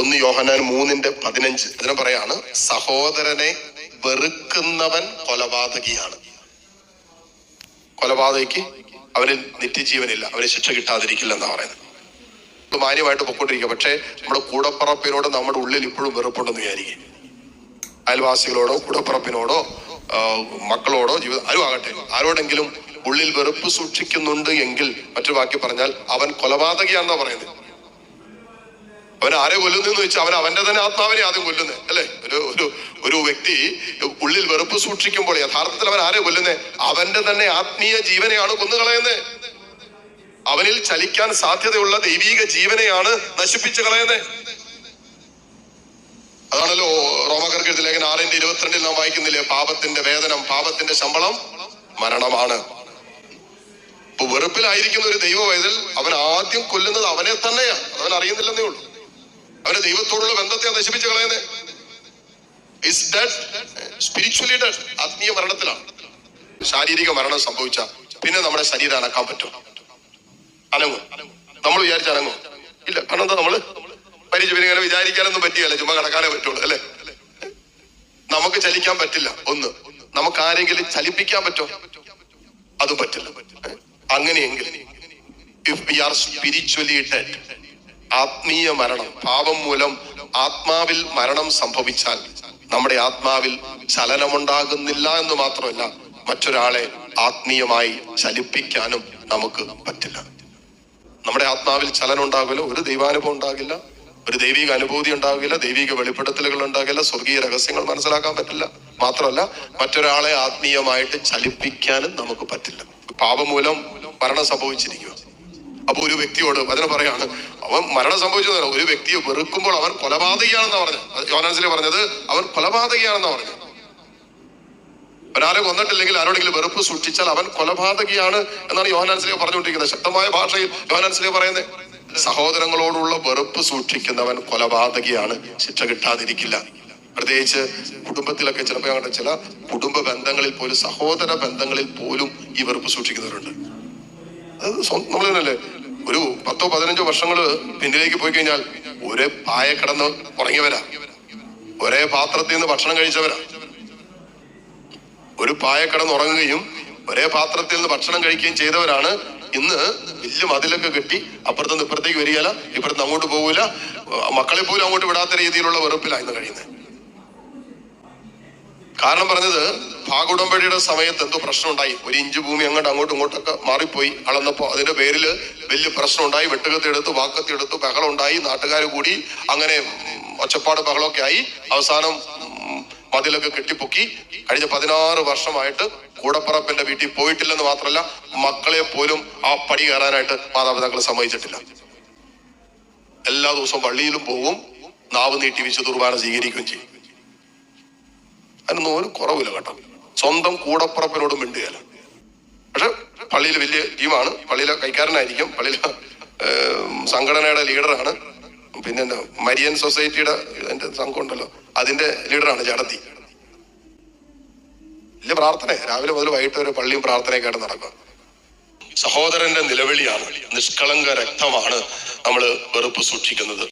ഒന്ന് യോഹനാൻ മൂന്നിന്റെ പതിനഞ്ച്. ഇതിനെ പറയാണ് സഹോദരനെ വെറുക്കുന്നവൻ കൊലപാതകിയാണ്. കൊലപാതകിക്ക് അവർ നിത്യജീവനില്ല അവന് ശിക്ഷ കിട്ടാതിരിക്കില്ല എന്നാ പറയുന്നത്. മാന്യമായിട്ട് പൊക്കോണ്ടിരിക്കുക. പക്ഷെ നമ്മുടെ കൂടപ്പറപ്പിനോട് നമ്മുടെ ഉള്ളിൽ ഇപ്പോഴും വെറുപ്പുണ്ടെന്ന് വിചാരിക്കും അയൽവാസികളോടോ കൂടപ്പറപ്പിനോടോ മക്കളോടോ ജീവിതം ആരും ആകട്ടെ. ആരോടെങ്കിലും ഉള്ളിൽ വെറുപ്പ് സൂക്ഷിക്കുന്നുണ്ട് എങ്കിൽ മറ്റൊരു വാക്കി പറഞ്ഞാൽ അവൻ കൊലപാതകിയാണെന്നാ പറയുന്നത്. അവൻ ആരെ കൊല്ലുന്നെന്ന് വെച്ചാൽ അവൻ അവന്റെ തന്നെ ആത്മാവിനെ ആദ്യം കൊല്ലുന്നത് അല്ലെ? ഒരു ഒരു ഒരു വ്യക്തി ഉള്ളിൽ വെറുപ്പ് സൂക്ഷിക്കുമ്പോൾ യഥാർത്ഥത്തിൽ അവൻ ആരെ കൊല്ലുന്നത് അവന്റെ തന്നെ ആത്മീയ ജീവനെയാണ് കൊന്നുകളയുന്നത് അവനിൽ ചലിക്കാൻ സാധ്യതയുള്ള ദൈവീക ജീവനെയാണ് നശിപ്പിച്ചു കളയുന്നത് അതാണല്ലോ റോമകർക്ക് ലേഖൻ ആറിന്റെ ഇരുപത്തിരണ്ടിൽ നാം വായിക്കുന്നില്ലേ? പാപത്തിന്റെ വേതനം പാപത്തിന്റെ ശമ്പളം മരണമാണ്. വെറുപ്പിലായിരിക്കുന്ന ഒരു ദൈവ വൈതൽ അവൻ ആദ്യം കൊല്ലുന്നത് അവനെ തന്നെയാണ് അവൻ അറിയുന്നില്ലെന്നേ ഉള്ളൂ. അവന്റെ ദൈവത്തോടുള്ള ബന്ധത്തെ നശിപ്പിച്ച് കളയുന്നത് ഇസ് ഡെഡ് സ്പിരിച്വലി ഡെഡ് ആത്മീയ മരണത്തിലാണ്. ശാരീരിക മരണം സംഭവിച്ച പിന്നെ നമ്മുടെ ശരീരം അനക്കാൻ പറ്റും. അനങ്ങും. നമ്മൾ വിചാരിച്ച അനങ്ങും. ഇല്ല കാരണം എന്താ നമ്മൾ പരിചയം ഇങ്ങനെ വിചാരിക്കാനൊന്നും പറ്റിയല്ല? ചുമ്മാ കടക്കാനേ പറ്റുള്ളൂ അല്ലെ? നമുക്ക് ചലിക്കാൻ പറ്റില്ല ഒന്ന്. നമുക്ക് ആരെങ്കിലും ചലിപ്പിക്കാൻ പറ്റോ? അതും പറ്റില്ല. അങ്ങനെയെങ്കിൽ if we are spiritually dead ആത്മീയ മരണം പാപം മൂലം ആത്മാവിൽ മരണം സംഭവിച്ചാൽ നമ്മുടെ ആത്മാവിൽ ചലനമുണ്ടാകുന്നില്ല എന്ന് മാത്രമല്ല മറ്റൊരാളെ ആത്മീയമായി ചലിപ്പിക്കാനും നമുക്ക് പറ്റില്ല. നമ്മുടെ ആത്മാവിൽ ചലനം ഉണ്ടാകില്ല ഒരു ദൈവാനുഭവം ഉണ്ടാകില്ല ഒരു ദൈവിക അനുഭൂതി ഉണ്ടാകില്ല ദൈവിക വെളിപ്പെടുത്തലുകൾ ഉണ്ടാകില്ല സ്വർഗീയ രഹസ്യങ്ങൾ മനസ്സിലാക്കാൻ പറ്റില്ല. മാത്രമല്ല മറ്റൊരാളെ ആത്മീയമായിട്ട് ചലിപ്പിക്കാനും നമുക്ക് പറ്റില്ല. പാപം മൂലം മരണം സംഭവിച്ചിരിക്കുക. അപ്പൊ ഒരു വ്യക്തിയോട് അതിനെ പറയാണ് അവൻ മരണം സംഭവിച്ചു എന്ന് ഒരു വ്യക്തിയെ വെറുക്കുമ്പോൾ അവൻ കൊലപാതകയാണെന്നാ പറഞ്ഞത്. യോനാൻസിലെ പറഞ്ഞത് അവൻ കൊലപാതകയാണെന്നാ പറഞ്ഞത്. ഒരാളെ കൊന്നിട്ടില്ലെങ്കിൽ ആരോടെങ്കിലും വെറുപ്പ് സൂക്ഷിച്ചാൽ അവൻ കൊലപാതകിയാണ് എന്നാണ് യോഹനാൻസിലെ പറഞ്ഞുകൊണ്ടിരിക്കുന്നത്. ശക്തമായ ഭാഷയിൽ യോഹനാൻസിലെ പറയുന്നത് സഹോദരങ്ങളോടുള്ള വെറുപ്പ് സൂക്ഷിക്കുന്നവൻ കൊലപാതകിയാണ് ശിക്ഷ കിട്ടാതിരിക്കില്ല. പ്രത്യേകിച്ച് കുടുംബത്തിലൊക്കെ ചിലപ്പോൾ ഞങ്ങളുടെ ചില കുടുംബ ബന്ധങ്ങളിൽ പോലും സഹോദര ബന്ധങ്ങളിൽ പോലും ഈ വെറുപ്പ് സൂക്ഷിക്കുന്നവരുണ്ട് അത് നമ്മൾ ഒരു പത്തോ പതിനഞ്ചോ വർഷങ്ങൾ പിന്നിലേക്ക് പോയി കഴിഞ്ഞാൽ ഒരേ പായ കിടന്ന് ഉറങ്ങിയവരാ. ഒരേ പാത്രത്തിൽ നിന്ന് ഭക്ഷണം കഴിച്ചവരാ. ഒരു പായ കിടന്ന് ഉറങ്ങുകയും ഒരേ പാത്രത്തിൽ നിന്ന് ഭക്ഷണം കഴിക്കുകയും ചെയ്തവരാണ് ഇന്ന് വലിയ മതിലൊക്കെ കെട്ടി അപ്പുറത്തുനിന്ന് ഇപ്പുറത്തേക്ക് വരികയില്ല ഇപ്പുറത്ത് അങ്ങോട്ട് പോകൂല. മക്കളെ പോലും അങ്ങോട്ട് വിടാത്ത രീതിയിലുള്ള വെറുപ്പിലാണ് ഇന്ന് കഴിയുന്നത്. കാരണം പറഞ്ഞത് ഭാഗുടമ്പടിയുടെ സമയത്ത് എന്തോ പ്രശ്നം ഉണ്ടായി ഒരു ഇഞ്ച് ഭൂമി അങ്ങോട്ട് അങ്ങോട്ടും ഇങ്ങോട്ടൊക്കെ മാറിപ്പോയി. അളന്നപ്പോൾ അതിന്റെ പേരിൽ വലിയ പ്രശ്നം ഉണ്ടായി വെട്ടുകത്തി എടുത്തു വാക്കത്തി എടുത്തു ബഹളം ഉണ്ടായി നാട്ടുകാർ കൂടി അങ്ങനെ ഒച്ചപ്പാട് ബഹളമൊക്കെ ആയി. അവസാനം മതിലൊക്കെ കെട്ടിപ്പൊക്കി. കഴിഞ്ഞ പതിനാറ് വർഷമായിട്ട് കൂടപ്പറപ്പിന്റെ വീട്ടിൽ പോയിട്ടില്ലെന്ന് മാത്രമല്ല മക്കളെ പോലും ആ പടി കയറാനായിട്ട് മാതാപിതാക്കൾ സമ്മതിച്ചിട്ടില്ല. എല്ലാ ദിവസവും പള്ളിയിലും പോവും നാവ് നീട്ടി വിശുദ്ധ കുർബാന സ്വീകരിക്കുകയും ചെയ്യും. അതിനൊന്നും ഒരു കുറവില്ല കേട്ടോ. സ്വന്തം കൂടപ്പുറപ്പിനോട് മിണ്ടുകയല്ല പക്ഷെ പള്ളിയിൽ വലിയ ടീമാണ്. പള്ളിയിലെ കൈക്കാരനായിരിക്കും. പള്ളിയിലെ സംഘടനയുടെ ലീഡറാണ്. പിന്നെ എന്താ മരിയൻ സൊസൈറ്റിയുടെ എന്റെ സംഘം ഉണ്ടല്ലോ അതിന്റെ ലീഡറാണ് ചടത്തി വലിയ പ്രാർത്ഥന. രാവിലെ മുതൽ വൈകിട്ട് വരെ പള്ളിയും പ്രാർത്ഥനയൊക്കെ ആയിട്ട് നടക്കുക സഹോദരന്റെ നിലവിളിയാണ്. നിഷ്കളങ്ക രക്തമാണ് നമ്മൾ വെറുപ്പ് സൂക്ഷിക്കുന്നത്.